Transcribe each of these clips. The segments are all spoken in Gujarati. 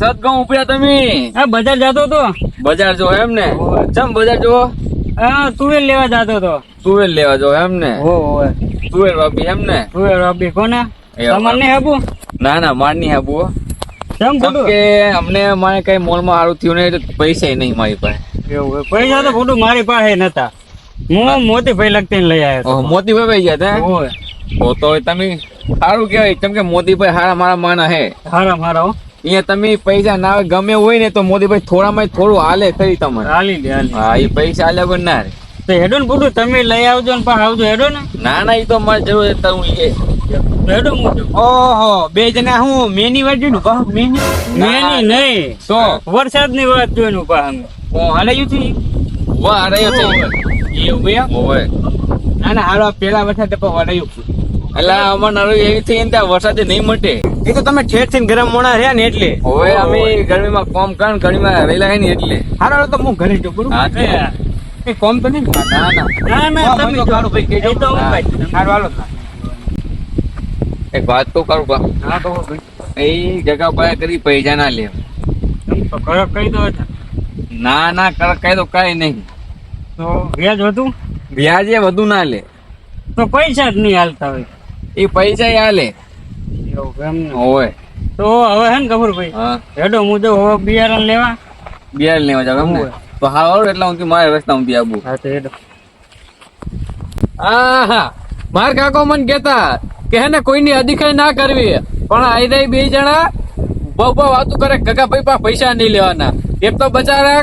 સદગમ ઉપડ્યા તમે હા બજાર જતો તો બજાર જો એમ ને? ચમ બજાર જો હા તુવેર લેવા જતો તો તુવેર લેવા જો એમ ને? હો હો તુવેર એમ ને? તુવેર વાપી કોને? નહીં આપું ના ના માર નહીં આબુ હો. કેમ ખોટું? કે અમને મારે કઈ મોલમાં સારું થયું નહીં તો પૈસા નહીં મારી પાસે. એવું હોય. પૈસા તો ખોટું મારી પાસે નતા. હું મોતીભાઈ લગતી લઈ આવ્યો મોતીભાઈ ભાઈ ગયા હતા. તો તમે સારું કહેવાય. કેમ કે મોતીભાઈ હારા મારા માના હે. હારા મારા. અહીંયા તમે પૈસા ના ગમે હોય ને તો મોદીભાઈ થોડામાં થોડું હાલે કરી તમારે હાલી દે હા એ પૈસા હાલે પણ ના રે. તો હેડો ને પૂરું તમે લઈ આવજો ને પણ આવજો હેડો ને. ના ના એ તો મારે જરૂર હું એ ઓહો બે જણા હું? મેની વાંચ્યું નું કહો મેની? મેની નહીં. તો? વરસાદની વાત જોઈને પાછા ઓ હલાયું છે વાહ રહ્યો છે. એવું એમ? ઓવે. ના ના હાલો પેલા વરસાદ પણ વડાયું એટલે અમાર નરું એવી થઈ ને ત્યાં વરસાદ નહીં મટે. એ તો તમે ઠેર થઈને ગરમ મોણા રહ્યા ને એટલે. હવે અમે ગરમીમાં કોમ કારણ ગરમીમાં રહેલા ને એટલે. હારો તો હું ઘરે જો કરું હા કોમ તો નહીં. ને? ના. ના ના તમે ભાઈ કેજો એ તો હું. ભાઈ. હારું હાલો ના. એક વાત તો કરું હા તો. એ જગા પર કરી પૈસા ના લે કડક કહી દો ના ના કડક કહી દો કઈ નહીં. તો વ્યાજ હતું વ્યાજે વધુ ના લે. તો પૈસા જ નહીં હાલતા હોય. એ પૈસા હાલે. ઓય તો હવે હે ને ખબર ભાઈ હા. હેડો હું જો હવે બિયારણ લેવા. બિયાર લેવા જાવ એમ ને. તો હાલ એટલે હું મારે રસ્તા હું આવું હા તો હેડો. આહા. માર કાકો મને કેતા. કે હે ને કોઈની અધિકારી ના કરવી પણ આઈ બે જણા બહુ બહુ વાતું કરે કાકા ભાઈ પા પૈસા નહીં લેવાના. એક તો બચારા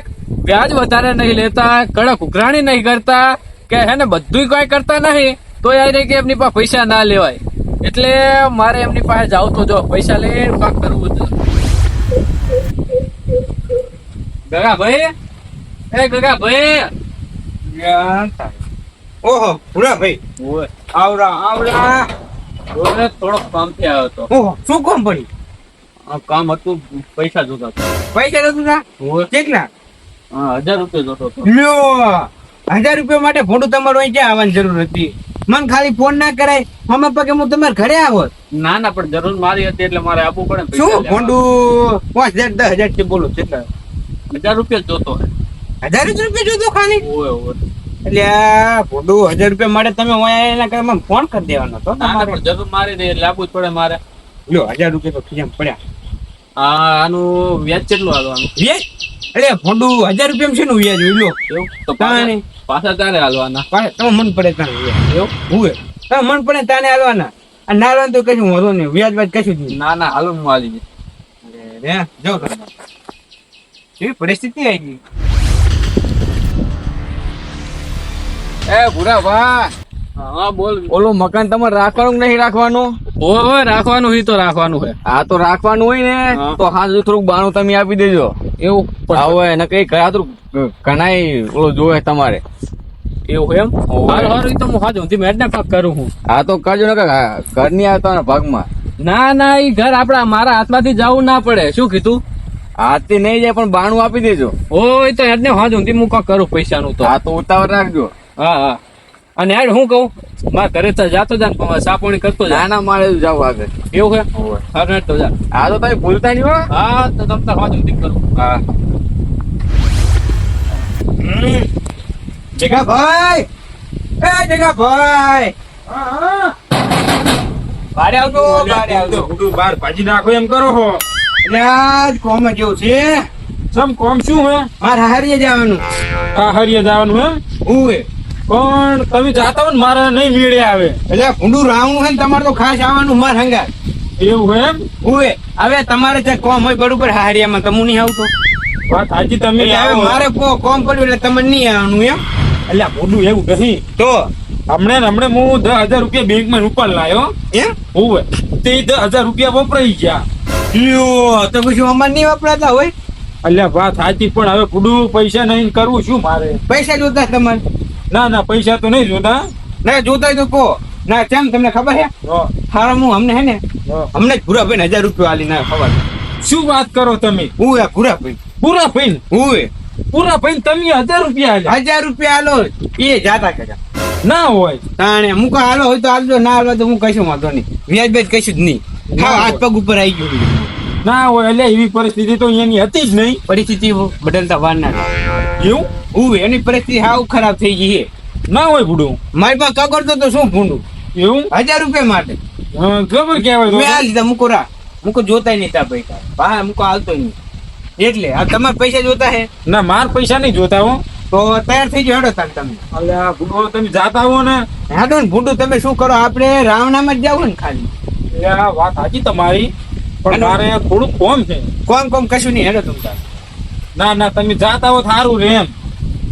વ્યાજ વધારે નહીં લેતા કડક ઉઘરાણી નહીં કરતા કે હે ને બધું કઈ કરતા નહીં તો યાર કે એમની પાસે પૈસા ના લેવાય. એટલે મારે એમની પાસે જાવ તો જો પૈસા લે કામ કરવું ગગા ભાઈ? એ ગગા ભાઈ? ઓહો પૂરા ભાઈ. આવરા આવરા. આવરા થોડો કામથી આવ્યો હતો ઓહો શું કામ પડી આ કામ હતું પૈસા જોતા પૈસા જોતા કેટલા? હજાર રૂપિયા જોતો હતો. લ્યો હજાર રૂપિયા માટે ફોટો તમારો અહીં ક્યાં આવવાની જરૂર હતી? મને ખાલી ફોન ના કરાય મમ્મી પગે હું તમારે ઘરે આવો. ના ના પણ જરૂર મારી હતી એટલે મારે આપવું પડે શું લેવા. પાંચ હજાર દસ હજારથી બોલો કેટલા? હજાર રૂપિયા જોતો હજાર રૂપિયા જોતો ખાલી? ઓય, ઓય. એટલે ભોંડું હજાર રૂપિયા મળે તમે એના કરે મને ફોન કરી દેવાનો હતો ના ના જરૂર મારે એટલે જ પડે મારે. લ્યો હજાર રૂપિયા તો ખીજામ પડ્યા. આનું વ્યાજ કેટલું હાલવાનું? વ્યાજ? અરે ભોડું હજાર રૂપિયા શેનું વ્યાજ હોય? લ્યો. એવું? તો. પાછા તારે હાલવાના? તમે મન પડે તાને એવું? હું તમે મન પડે તાને હાલવાના. અને ના હાલવાનું તો કશું વાંધો નહીં. વ્યાજ વ્યાજ કશું નહીં. ના ના હાલો હું હાલી જાઓ તમે. કેવી પરિસ્થિતિ આવી ગઈ? એ ભૂરા ભા હા બોલ. ઓલું મકાન તમારે રાખવાનું નહીં રાખવાનું? ઓય રાખવાનું હોય તો રાખવાનું છે. આ તો રાખવાનું હોય ને તો હાજુ થોડુંક બાણું તમે આપી દેજો. એવું? આવો એને કઈ કયા તો ઘણાય ઓલો જોવે તમારે. એવું એમ? હારું હારું તો હું હાજુ હું મેડને પાક કરું હું. હા તો કરજો ને ઘરની આવતા ભાગમાં. ના ના એ ઘર આપડા મારા હાથમાંથી જવું ના પડે. શું કીધું? હાથથી નહીં જાય પણ બાણું આપી દેજો. ઓય તો હેડને હાજુ હું કાક કરું પૈસાનું તો. આ તો ઉતાવળ રાખજો. હા હા. અને યાર હું કહું મારા ઘરે તો જાતો જા ને સાપોણી કરતો જા. ના ના મારે જાવ આગળ. એવું છે? હા હેડ તો જા. આ તો તમે ભૂલતા નહીં હો. હા તો તમ તાર હાજુ કરું. હા. જગા ભાઈ! એ જગા ભાઈ! બારે આવજો બારે આવજો. ખોટું બાર ભાજી નાખો એમ કરો હો. એટલે આજ કોમ જેવું છે. સમ કોમ શું હે? મારે હારીએ જવાનું. આ હરિયે જવાનું હે? હુએ પણ તમે જાતા હો ને મારે નહીં મેળે આવે. એટલે ભૂંડું રાવું હોય ને તમારે તો ખાસ આવવાનું માર હંગા એવું એમ? હુએ હવે તમારે ત્યાં કોમ હોય બરોબર હારિયામાં તમે નહીં આવતો. વાત હાજી તમે હવે મારે કો- કોમ પડ્યું એટલે તમે નહીં આવવાનું એમ. એટલે ભૂંડું એવું નહીં તો? હમણે હમણાં હું દસ હજાર રૂપિયા બેંકમાં ઉપર લાયો. એમ? હોવે તે દસ હજાર રૂપિયા વપરાઈ ગયા. લ્યો તો પછી અમારે નહીં વપરાતા હોય? એટલે વાત સાચી પણ હવે પૂડું પૈસા નહીં કરવું શું મારે? પૈસા જોતા તમારે. ના ના પૈસા તો નહીં જોતા. ના જોતા તો કહો. ના કેમ? તમને ખબર છે? હારા હું અમને હે ને અમને જ ભૂરા ભાઈ હજાર રૂપિયા આલી ના ખબર શું વાત કરો તમે? હું એ પૂરા ભાઈ પૂરા ભાઈ હું એ. પૂરા ભાઈ તમે હજાર રૂપિયા આલ્યા. હજાર રૂપિયા આલો એ જાતા કર્યા ના હોય. તાણે હું કહું હાલો હોય તો હાલજો ના હાલો તો હું કશું વાંધો નહીં. વ્યાજ બેજ કશું જ નહીં. હા હાથ પગ ઉપર આવી ગયું. ના હોય એટલે એવી પરિસ્થિતિ તો અહીંયાની હતી જ નહીં. પરિસ્થિતિ બદલતા વાર ના એવું? હું એની પરિસ્થિતિ હાવ ખરાબ થઈ ગઈ છે. ના હોય ભૂડું. મારી પાસે કગરતો તો શું ભૂંડું? એવું? હજાર રૂપિયા માટે. ખબર કહેવાય મેં આ લીધા મૂકો રા મૂકો જોતાય નહીં તા પૈસા. હા મૂકો હાલતો નહીં. એટલે આ તમારા પૈસા જોતા હે? ના માર પૈસા નહીં જોતા હો. તો તૈયાર થઈ જાઓ હેડો તમે. અલ્યા ભૂડો તમે જાતા હો ને. હેડો ને ભૂંડું તમે શું કરો? આપણે રાવણામાં જ જાવ ને ખાલી. વાત સાચી તમારી. પણ મારે થોડું કોમ છે. કોમ કોમ કશું નહીં હેડો તમે ના ના તમે જાતા હો સારું રે એમ.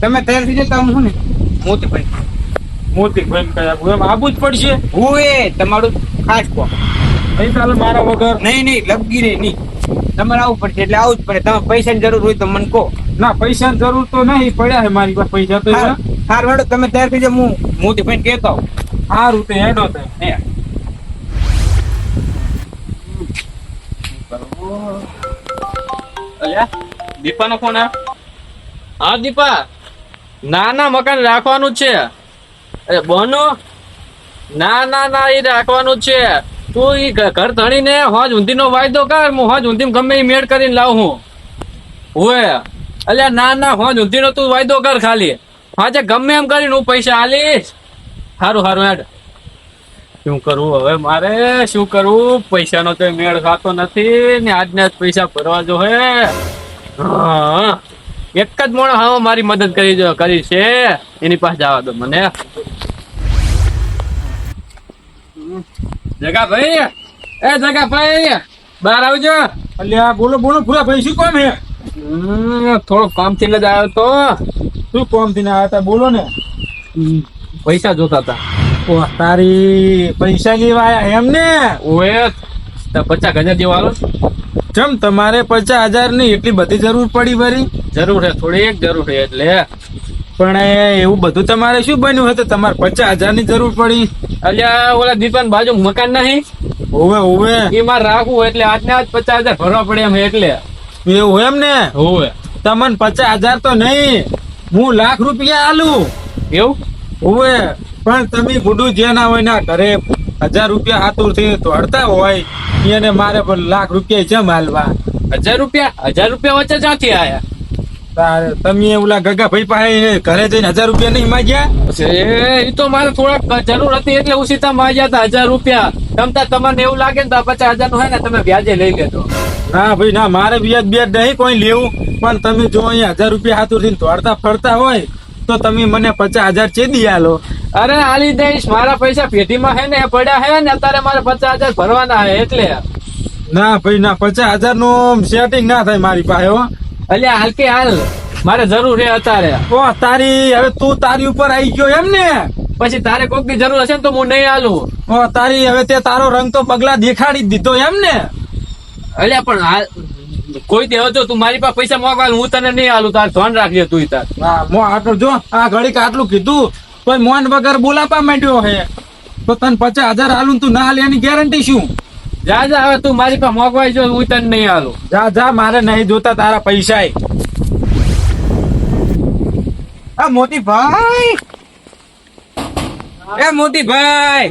તમે તૈયાર થઈ જતા હું ને? મોતી ભાઈ મોતી ભાઈ કયા એમ? આબુ જ પડશે. હું એ તમારું ખાસ કોમ. નહીં ચાલે મારા વગર. નહીં નહીં લગી રે નહીં. તમારે આવવું પડશે એટલે આવું જ પડે. તમે પૈસાની જરૂર હોય તો મને કહો. ના પૈસાની જરૂર તો નહીં પડ્યા છે મારી પાસે પૈસા તો હાર હેડો તમે તૈયાર થઈ જાઓ હું મોતી ભાઈ કહેતો આવું. સારું તો હેડો તે. દીપાનો ફોન હા? દીપા. ના ના મકાન રાખવાનું છે. અરે બનો. ના ના ના એ રાખવાનું છે. તું એ ઘર ધણીને હોજ ઊંધીનો વાયદો કર. હું હોજ ઊંધી ગમે એ મેળ કરીને લાવું હું. હોય અલ્યા, ના ના, હોજ ઊંધીનો તું વાયદો કર ખાલી. હાજે ગમે એમ કરીને હું પૈસા આલીશ. સારું સારું હેડ. શું કરવું હવે મારે શું કરવું પૈસાનો તો મેળ ખાતો નથી ને આજના જ પૈસા ભરવા જો હે. એક જ મોણ હા મારી મદદ કરી જો કરી છે. એની પાસે જવા દો મને. જગા ભાઈ એ જગા ભાઈ બહાર આવજો. અલ્યા બોલો બોલો પૂરા ભાઈ શું કોમ હે? થોડું કામથી જ આવ્યો તો. શું કોમથી આવ્યા હતા? બોલો ને. પૈસા જોતા હતા. ઓહ, તારી પૈસા લેવા એમ ને? ઓએ પચાસ હજાર જેવા ચમ તમારે પચાસ હજારની એટલી બધી જરૂર પડી ભરી જરૂર છે થોડીક જરૂર છે એટલે. પણ એવું બધું તમારે શું બન્યું હતું? તમારે પચાસ હજારની જરૂર પડી. અલ્યા ઓલા દીપાન બાજુ મકાન નહીં? હોવે હોવે એ એમાં રાખવું એટલે આજને આજ પચાસ હજાર ભરવા પડે એમ એટલે. એવું એમ ને? હોવે તમને પચાસ હજાર તો નહીં. હું લાખ રૂપિયા આલું. એવું? ઓવે. પણ તમે ગુડુ જે ના હોય ના ઘરે હજાર રૂપિયા હાથુરથી તોડતા હોય એને મારે પણ લાખ રૂપિયા જેમ હાલવા. હજાર રૂપિયા? હજાર રૂપિયા વચ્ચે ક્યાંથી આયા? તમે ઓલા ગગા ભાઈ પાસે ઘરે જઈને હજાર રૂપિયા નહીં માગ્યા? એ તો મારે થોડાક જરૂર હતી એટલે ઉસીતા માંગ્યા હતા હજાર રૂપિયા. તમતા તમને એવું લાગે ને તો પચાસ હજારનું હોય ને તમે વ્યાજે લઈ લેતો ના ભાઈ ના મારે વ્યાજ બ્યાજ નહીં કોઈ લેવું. પણ તમે જો અહીંયા હજાર રૂપિયા હાથુર થઈને તોડતા ફરતા હોય તો તમે મને પચાસ હજાર ચેદી આલો. અરે આલી દઈશ મારા પૈસા પેઢીમાં હે ને એ પડ્યા હે ને અત્યારે મારે પચાસ હજાર ભરવાના હે એટલે. ના ભાઈ ના પચાસ હજારનું સેટિંગ ના થાય મારી પાસે હો. અલ્યા હાલ કે હાલ મારે જરૂર હે અત્યારે. ઓ તારી હવે તું તારી ઉપર આવી ગયો એમ ને? પછી તારે કોકની જરૂર હશે ને તો હું નહીં આલું. ઓ તારી હવે તે તારો રંગ તો પગલા દેખાડી જ દીધો એમ ને? અલ્યા પણ કોઈ દેવો તો તું મારી પાસે પૈસા મોકવા હું તને નહીં આલું તાર ધ્યાન રાખજે તું તાર. મો આટલું જો આ ઘડીક આટલું કીધું કોઈ મોન વગર બોલાપા માંડ્યો હે. તો તને પચાસ હજાર આલું તું ના આલે એની ગેરંટી શું? જા જા હવે તું મારી પાસે મોકવાઈ જો હું તને નહીં આલું. જા જા મારે નહીં જોતા તારા પૈસા આ મોતી ભાઈ! એ મોતી ભાઈ!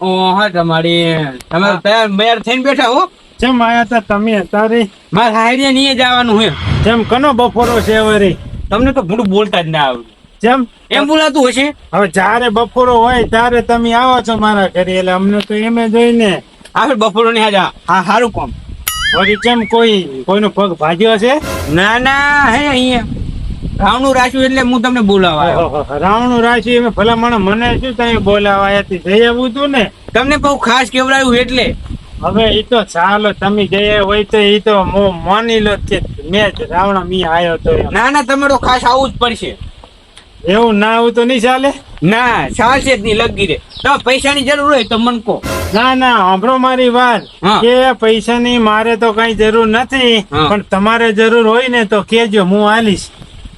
ઓ હા તમારી તમે તૈયાર બયાર થઈને બેઠા હો. જેમ આયા તા તમે તારી માર હાઈડે નહીં જવાનું હે. કેમ કનો બફોરો છે વરી તમને તો ભૂંડું બોલતા જ ના આવડે. કેમ એમ બોલાતું હશે? હવે જ્યારે બફોરો હોય ત્યારે તમે આવો છો મારા ઘરે એટલે અમને તો એમ જોઈને આપણે બપોરો ની હાજા. હા સારું કોમ. વળી કેમ કોઈ કોઈનો પગ ભાજ્યો છે? ના ના હે અહીંયા. રાવણું રાશિ એટલે હું તમને બોલાવા રાવણું રાશિ એમ ભલા મને મને શું તમે બોલાવા જઈ આવું તું ને. તમને બહુ ખાસ કેવડાયું એટલે. હવે એ તો ચાલો તમે જઈ હોય તો એ તો હું માની લો કે મેં જ રાવણ મી આવ્યો તો ના ના તમારો ખાસ આવું જ પડશે. એવું ના આવું તો નહીં ચાલે? ના ચાલશે જ નહીં લગી રે તો પૈસાની જરૂર હોય તો મન કહો ના ના સાંભળો મારી વાત. કે પૈસાની મારે તો કઈ જરૂર નથી પણ તમારે જરૂર હોય ને તો કેજો હું આલીશ.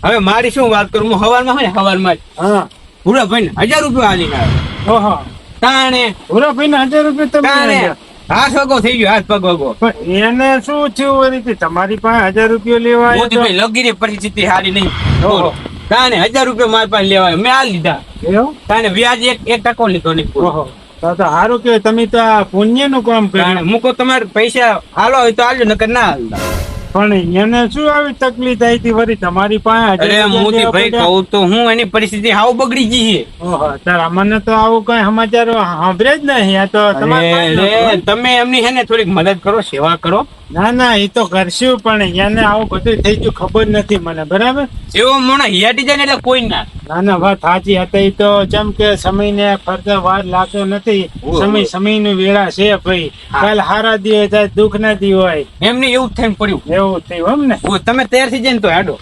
હવે મારી શું વાત કરું? હું હવારમાં હોય ને હવારમાં જ. હા. પૂરા ભાઈ હજાર રૂપિયા આલીને ના ઓહો. તાણે. પૂરા ભાઈ હજાર રૂપિયા તમે. હાથ વગો થઈ ગયો હાથ પગ વગો. પણ એને શું થયું એ રીતે તમારી પાસે હજાર રૂપિયા લેવા મોતીભાઈ લગીની પરિસ્થિતિ સારી નહીં. તાને હજાર રૂપિયા મારી પાસે લેવા મેં આ લીધા? તાને વ્યાજ એક એક ટકો લીધો નહીં પૂરો. ઓહો. તો સારું કે તમે તો આ પુણ્યનું કામ કર્યું. મૂકો તમારે પૈસા હાલો હોય તો હાલો નકર ના હાલતા. પણ એને શું આવી તકલીફ આવી હતી વરી તમારી પાસે અરે મોદી ભાઈ કહું તો હું એની પરિસ્થિતિ હાવ બગડી ગઈ છે? ઓહો તારા મને તો આવું કઈ સમાચાર સાંભળે જ નહીં. આ તો તમે એમની છે ને થોડીક મદદ કરો સેવા કરો. ના ના એ તો કરશું પણ એને આવું બધું થઈ ગયું ખબર નથી મને બરાબર? એવો મોણા હિયાટી જાય ને એટલે કોઈ ના. ના ના વાત સાચી હતી તો જેમ કે સમય ને ફરતા વાર લાગતો નથી. સમય સમયનું વેળા છે ભાઈ. કાલ હારા દી હોય ત્યારે દુઃખ ના દી હોય. એમને એવું થઈને પડ્યું. એવું થયું એમ ને? તમે તૈયાર થઈ જાય ને તો હેડો.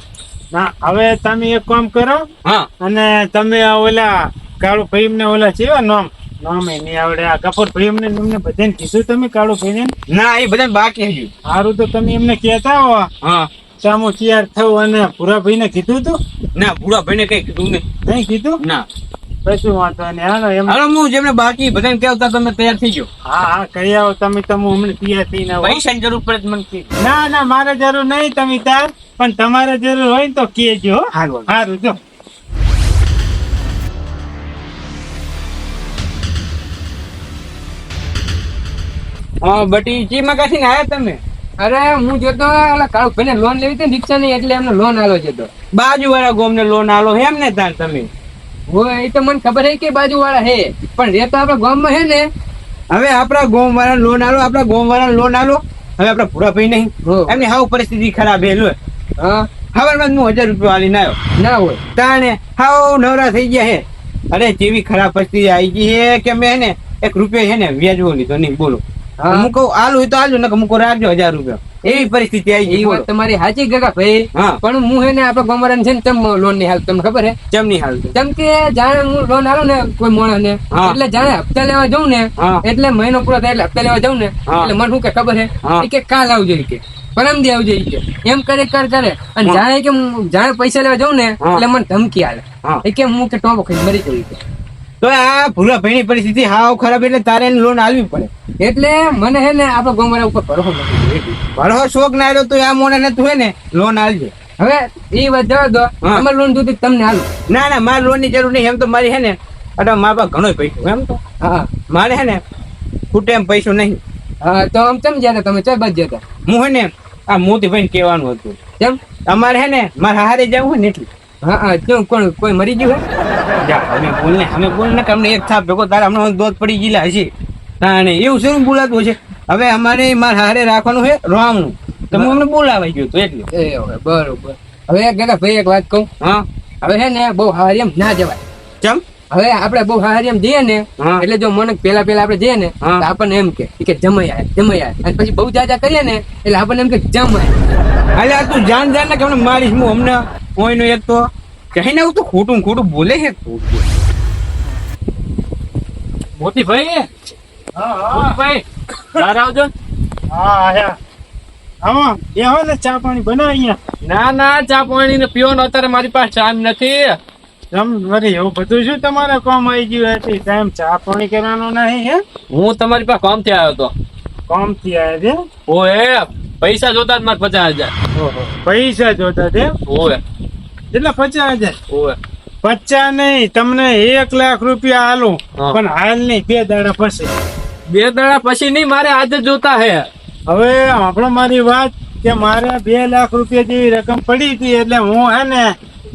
ના હવે તમે એક કામ કરો. હા. અને તમે આ ઓલા કાળુ ભાઈ ને ઓલા છે નામ નામ એ નહીં આવડે. આ કપૂર ભાઈ ને એમને બધાને કીધું તમે કાળુ ભાઈ ના? એ બાકી હજુ સારું તો તમે એમને કહેતા હો. હા. સામુ તૈયાર થવું અને પૂરા ભાઈ ને કીધું તું? ના ભૂડા ભાઈને કઈ કીધું નહીં. નહીં કીધું? ના. કશું વાંધો નહીં. હાલો એમ. હાલો હું જેમને બાકી બધાને કહેતા તમે તૈયાર થઈ ગયો હા હા કહી આવો તમે તમે હમણાં તૈયાર થઈને પૈસાની જરૂર પડે મને ના ના મારે જરૂર નહીં તમે તાર. પણ તમારે જરૂર હોય ને તો કેજો હો. હારું. સારું જો. હા બટી ચી મગાથી ને આયા તમે? અરે હું જોતો ઓલા કાળુ લોન લેવી હતી રિક્ષા ની એટલે એમને લોન આલો છે તો બાજુ વાળા ગોમ ને લોન આલો એમ ને તાર તમે? હોય એ તો મને ખબર હે કે બાજુ વાળા હે પણ રહેતા આપણા ગામમાં હે ને. હવે આપણા ગોમ વાળા લોન આલો આપણા ગોમ વાળા લોન આલો. હવે આપણા પૂરા ભાઈ નહીં. એમની હાવ પરિસ્થિતિ ખરાબ હે લો હા. હજાર રૂપિયા આલીને ના ના હોય. તાણે હાવ નવરા થઈ ગયા હે. અરે જેવી ખરાબ પરિસ્થિતિ આવી ગઈ હે કે મેં ને? એક રૂપિયા હે ને વ્યાજવો લીધો નહીં બોલો. હા. કહું આલુ તો આલજો ને મૂકો રાખજો હજાર રૂપિયા. એવી પરિસ્થિતિ આવી ગઈ વાત તમારી સાચી ગગા ભાઈ. પણ હું હે ને આપડે ગામવાળાને છે ને તેમ લોનની હાલ તમને ખબર હે? ચમની હાલ જેમ કે જાણે હું લોન આલું ને કોઈ માણસ ને એટલે જાણે હપ્તા લેવા જઉં ને એટલે મહિનો પૂરો થાય એટલે હપ્તા લેવા જઉં ને એટલે મને શું કે ખબર હે? કે કાલ આવજો કે. પરમ દે આવજો કે. એમ કરે કર કરે. અને જાણે કે હું જાણે પૈસા લેવા જાઉં ને એટલે મને ધમકી આલે. કે હું કે ટોપો ખાઈ મરી જવું તો આ ભૂરા ભાઈની પરિસ્થિતિ હાવ ખરાબ એટલે તારે લોન આલવી પડે. એટલે મને હે ને આપણા ગામવાળા ઉપર ભરોસો નથી. એટલું. ભરો શોખ ના આવ્યો તો આ મોને ને તું હે ને લોન આલજે. હવે એ વાત જવા દો. અમારે લોન જોતી તમને હાલ. ના ના મારે લોનની જરૂર નહીં. એમ તો મારી હે ને એટલે મારા પાસે ઘણો પૈસો એમ તો. હા. મારે હે ને ખૂટે એમ પૈસો નહીં. હા તો આમ કેમ ગયા તમે? ચાર બાદ જતા હું હે ને આ મોતીભાઈ કહેવાનું હતું. કેમ? અમારે હે ને મારે હારે જવું હોય ને એટલે. હા હા કેમ? કોણ કોઈ મરી ગયું હોય જા અમે બોલ ને અમે બોલ ને કે એક થાપ ભેગો તારે હમણાં દોધ પડી ગયેલા હશે. તાણે એવું શું બોલાતું છે હવે અમારે મારે હારે રાખવાનું છે રોમનું તમે અમને બોલાવાઈ ગયું તો એટલે. એ હવે બરોબર. હવે ગગા ભાઈ એક વાત કહું. હા. હવે હે ને બહુ હારી એમ ના જવાય. ચમ? હવે આપણે બહુ હારિયમ જઈએ ને હા. એટલે જો મને પેલા પેલા આપણે જઈએ ને હા. તો આપણને એમ કે કે જમાઈ આય અને પછી બહુ જાજા કરીએ ને એટલે આપણને એમ કે જમાય. એટલે તું જાણ જાણ ને કે મારીશ? હું હમણાં કોઈ નો એક તો કહીને આવું તો ખોટું ખોટું બોલે છે? મોતી ભાઈ ભાઈ બહાર આવજો. હા આયા. આમાં એ હોય ને ચા પાણી બનાવ અહીંયા. ના ના ચા પાણી ને પીવાનો અત્યારે મારી પાસે ટાઈમ નથી. જમ વળી એવું બધું શું તમારે કામ આવી ગયું હતી ટાઈમ ચા પાણી કરવાનો નહીં હે? હું તમારી પાસે કામથી આવ્યો હતો. કામથી આવ્યા ઓએ પૈસા જોતા જ મારે પચાસ હજાર. પૈસા જોતા ઓએ કેટલા પચાસ હજાર? ઓએ પચાસ નહીં તમને એક લાખ રૂપિયા હાલું પણ હાલ નહીં બે દાડા પછી. બે દાડા પછી નહીં મારે આજે જોતા હે. હવે આપણો મારી વાત કે મારે બે લાખ રૂપિયા જેવી રકમ પડી હતી એટલે હું હે ને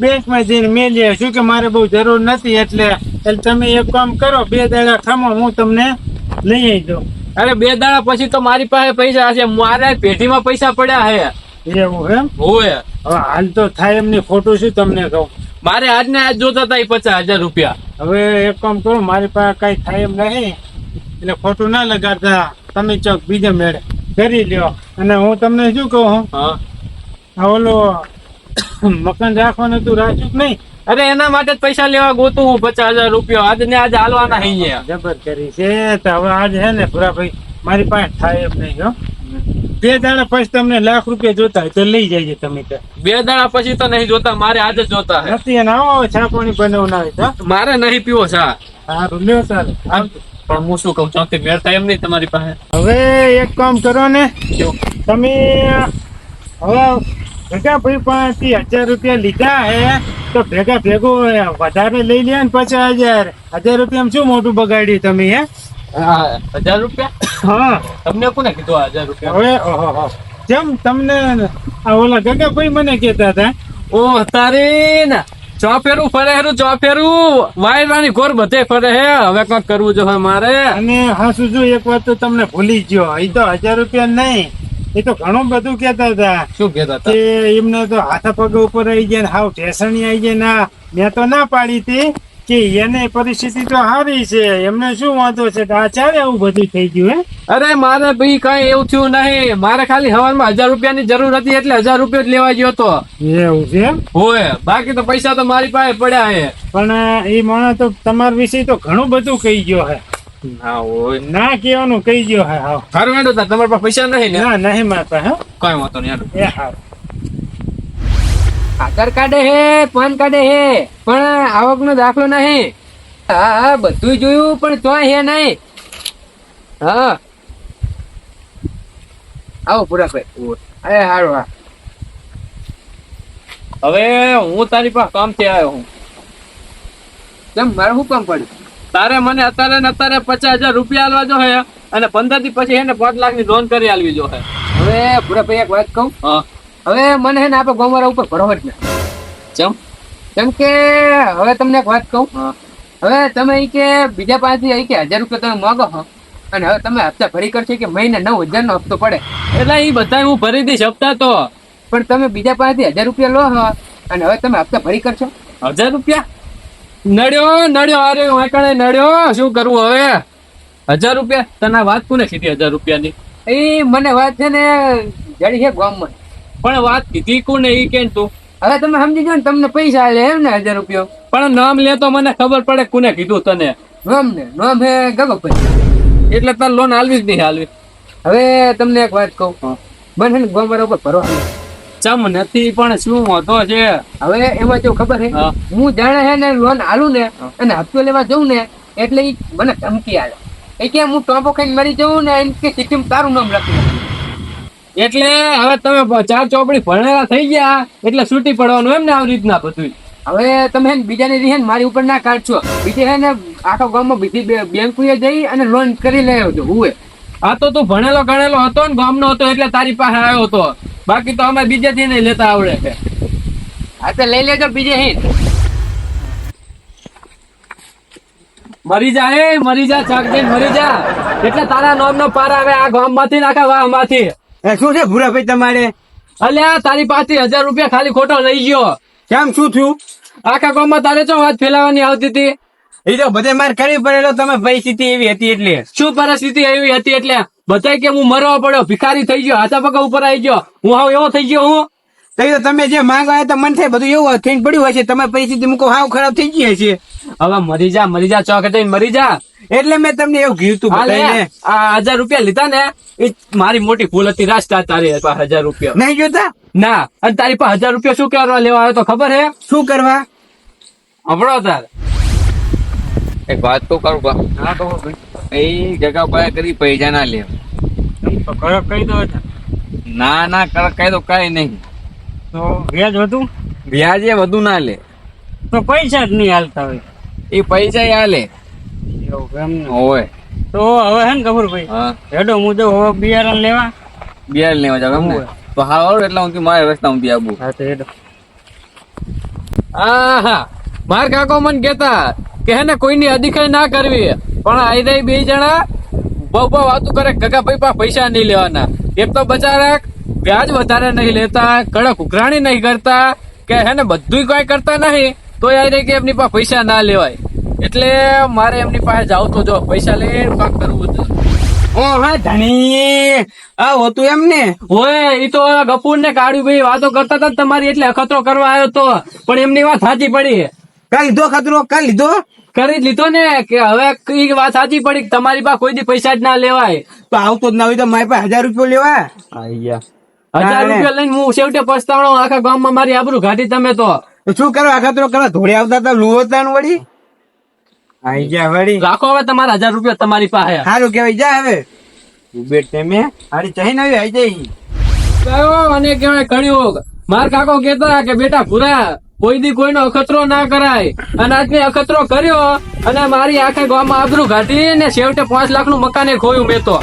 બેંકમાં જઈને મેલીએ શું કે મારે બહુ જરૂર નથી એટલે એટલે તમે એક કામ કરો બે દાડા ખમો હું તમને લઈ આવી દઉં અરે બે દાડા પછી તો મારી પાસે પૈસા હશે. મારે પેઢીમાં પૈસા પડ્યા હે. એવું એમ? હોય. હવે હાલ તો થાય એમની ખોટું શું તમને કહું? મારે આજને આજ જોતા હતા પચાસ હજાર રૂપિયા. હવે એક કામ કરો મારી પાસે કઈ થાય એમ નહીં. એટલે ખોટું ના લગાડતા. તમે ચોક બીજે મેળે કરી લ્યો. અને હું તમને શું કહું? હા. ઓલો મકાન રાખવાનું તું રાખ્યું નહીં. અરે એના માટે જ પૈસા લેવા ગોતું હું પચાસ હજાર રૂપિયા. આજ ને આજ હાલવાના હૈયે જબર કરી છે. તો હવે આજ હે ને ભાઈ મારી પાસે થાય એમ નહીં હો. બે દાડા પછી તમને લાખ રૂપિયા જોતા હોય તો લઈ જાય તમે તો. બે દાડા પછી તો નહીં જોતા મારે આજે જોતા નથી અને આવો ચા પાણી બનાવવું ના મારે નહીં પીવો ચા. સારું લ્યો સર. પણ હું શું કહું ચોથી મેળ થાય એમ નહીં તમારી પાસે. હવે એક કામ કરો ને. તમે હવે ભેગા ભાઈ પાસેથી હજાર રૂપિયા લીધા હે તો ભેગા ભેગો વધારે લઈ લે ને પચાસ હજાર. હજાર રૂપિયા શું મોટું બગાડ્યું તમે હે? હજાર રૂપિયા? હા. તમને કોને કીધું હજાર રૂપિયા? હવે ઓહો જેમ તમને આ ઓલા ગગા ભાઈ મને કહેતા હતા ઓ તારે ને ચોફેરું ફરે હેરું ચોફેરું વાયરાની ઘોર બધે ફરે હે. હવે કંઈક કરવું જો મારે. અને હા સુજુ એક વાત તો તમને ભૂલી ગયો એ તો હજાર રૂપિયા નહીં. એ તો ઘણું બધું કેતા હતા. શું કેતા હતા? કે એમને તો હાથ પગ ઉપર આવી જાય ને હાવ ઠેસણી આવી જાય ના મેં તો ના પાડી હતી કે એને પરિસ્થિતિ તો સારી છે. એમને શું વાંધો છે? કે આ એવું બધું થઈ ગયું હે? અરે મારે ભાઈ કઈ એવું થયું નહીં. મારે ખાલી હવારમાં હજાર રૂપિયાની જરૂર હતી એટલે હજાર રૂપિયા જ લેવા ગયો હતો. એવું છે? હોય. બાકી તો પૈસા તો મારી પાસે પડ્યા હે પણ એ માણસ તો તમારા વિશે તો ઘણું બધું કહી ગયો હે ના હોય ના કેવાનું કહી ગયો હા હા સારું હેડો તા તમારા પાસે પૈસા નહીં ને? ના નહીં મારતા હે. કઈ વાંધો નહીં હેડો. એ હા આધાર કાર્ડ હે પાન કાર્ડ હે પણ આવક નો દાખલો નહીં. હા હા બધું જોયું પણ તો હે નહીં. હા. આવો પૂરા ભાઈ. અરે હારું હા. હવે હું તારી પાસે કામથી આવ્યો હું. કેમ મારે શું કામ પડ્યું? તારે મને અત્યારે ને અત્યારે પચાસ હજાર રૂપિયા આલવા જો હે અને પંદરથી પછી એને પાંચ લાખની લોન કરી આલવી જો હે. હવે પૂરા ભાઈ એક વાત કહું? હવે મને હે ને આપણે ગોમારા ઉપર ભરવો જ ના. ચમ? કેમ કે હવે તમને એક વાત કહું? હવે તમે કે બીજા પાસેથી અહીં કે હજાર રૂપિયા તમે માગો હો. અને હવે તમે હપ્તા ભરી કરશો કે મહિને નવ હજાર નો હપ્તો પડે. એટલે એ બધા હું ભરી દઈશ હપ્તા તો. પણ તમે બીજા પાસેથી હજાર રૂપિયા લો હો. અને હવે તમે હપ્તા ભરી કરશો. હજાર રૂપિયા? નડ્યો નડ્યો અરે વાંકણે નડ્યો. શું કરવું હવે? હજાર રૂપિયા? તને વાત કોને કીધી હજાર રૂપિયાની? એ મને વાત છે ને જડી છે ગામમાં. પણ વાત કીધી કોને એ કેમ તું? હવે તમે સમજી જાઓ ને તમને પૈસા આલે એમ ને હજાર રૂપિયા. પણ નામ લે તો મને ખબર પડે કોને કીધું તને. નામ ને નામ હે ગગભાઈ એટલે તાર લોન હાલવી જ નહીં હાલવી હવે તમને એક વાત કહું. મને ને ઉપર ભરવા. ચમ નથી પણ શું વાંધો છે? હવે એમાં જો ખબર હે હું. જાણે હે ને લોન આલું ને અને હપ્તો લેવા જઉં ને એટલે મને ધમકી આવે એ કે હું ટોપો ખાઈને મરી જઉં ને એમ કે સિક્કિમ તારું નામ લખી એટલે હવે તમે ચાર ચોપડી ભણેલા થઈ ગયા એટલે છૂટી પડવાનું એમ ને આવી રીતના બધું હવે તમે બીજાને રીહે મારી ઉપર ના કાઢશો. બીજે હે ને આખા ગામમાં બીજી બેંક બેંકોએ જઈ અને લોન કરી લેવો હતો હું આ તો તું ભણેલો ગણેલો હતો ને ગામનો હતો એટલે તારી પાસે આવ્યો હતો બાકી તો અમે બીજેથી નહીં લેતા આવડે છે. હા તો લઈ લેજો બીજે હે મરી જા એ મરી જા ચાકજી મરી જા. એટલે તારા નામ નો પાર આવે આ ગામમાંથી આખા વાહમાંથી એ શું છે ભૂરા ભાઈ તમારે? અલ્યા તારી પાસે હજાર રૂપિયા ખાલી ખોટો લઈ ગયો. કેમ શું થયું? આખા ગામમાં તારે ચો વાત ફેલાવાની આવતી હતી? એ તો બધે માર કરવી પડેલો તમે પરિસ્થિતિ એવી હતી એટલે. શું પરિસ્થિતિ એવી હતી એટલે? બધાય કે હું મરવા પડ્યો ભિખારી થઈ ગયો હાથા પગ ઉપર આવી ગયો. હું હાવ એવો થઈ ગયો હું. તો તમે જે માંગો તો મન થાય બધું એવું થઈને પડ્યું હોય છે તમારી પરિસ્થિતિ મૂકો હાવ ખરાબ થઈ ગઈ હશે. હવે મરી જા મરી જા ચોકે જઈને મરી જા. એટલે મેં તમને એવું કીધું તું આ હજાર રૂપિયા લીધા ને એ મારી મોટી ભૂલ હતી રાસ્તા તારી પાસે હજાર રૂપિયા. નહીં જોતા? ના અને તારી પાસે હજાર રૂપિયા શું કરવા લેવા આવ્યો તો ખબર હે? શું કરવા? હમણાં તાર. એક વાત તો કરું બા. હા કહો ભાઈ. એ જગા પાસે કરી પૈસા ના લે. તો કયો કહી દો ના. ના કર કહી દો કઈ નહીં. તો વ્યાજ વધુ? વ્યાજે વધુ ના લે. તો પૈસા જ નહીં હાલતા હોય. એ પૈસા એ હાલે. એમ હોય. તો હવે હે ને કપૂર ભાઈ હેડો હું તો હવે બિયારણ લેવા. બિયાર લેવા જાવ એમ તો હા વાળું એટલે હું મારે રસ્તા હું આવું. હા તો હેડો. આહા. માર કાકો મને કેતા. કે હે ને કોઈની અધિકારી ના કરવી. પણ આઈ બે જણા બહુ બહુ વાતું કરે કગા ભાઈ પા પૈસા નહીં લેવાના. એક તો બચારા વ્યાજ વધારે નહીં લેતા કડક ઉઘરાણી નહીં કરતા કે હે ને બધું કઈ કરતા નહીં તો યાર કે એમની પાસે પૈસા ના લેવાય. એટલે મારે એમની પાસે જાવ તો જો પૈસા લે કામ કરવું હતું. ઓ હા ધણી આ હોતું એમ ને? ઓય એ તો ગપુર ને કાઢ્યું ભાઈ વાતો કરતા હતા તમારી એટલે અખતરો કરવા આવ્યો તો. પણ એમની વાત સાચી પડી. કાલ લીધો ખતરો? કઈ લીધો? કરી જ લીધો ને કે હવે ઈ વાત સાચી પડી તમારી પાસે કોઈ દી પૈસા જ ના લેવાય. તો આવતો જ ના હોય તો મારી પાસે હજાર રૂપિયા લેવા હજાર રૂપિયા લઈને હું છેવટે પસ્તાવણો આખા ગામમાં મારી આબરૂ ઘાટી તમે તો. શું કરો? આ ખતરો કરો ધોળે આવતા હતા લુવતા વળી? આઈ ગયા વળી. રાખો હવે તમારા હજાર રૂપિયા તમારી પાસે. સારું કેવાય જા હવે. ઉબેર તમે. હારી ચહી નવી આઈ જઈ. કયો અને કેવાય કળિયુગ. માર કાકો કેતા કે બેટા ભૂરા. કોઈ દી કોઈનો અખતરો ના કરાય. અને આજને અખતરો કર્યો અને મારી આખે ગામમાં આબરૂ ઘાટી ને છેવટે પાંચ લાખનું મકાને ખોયું મેં તો.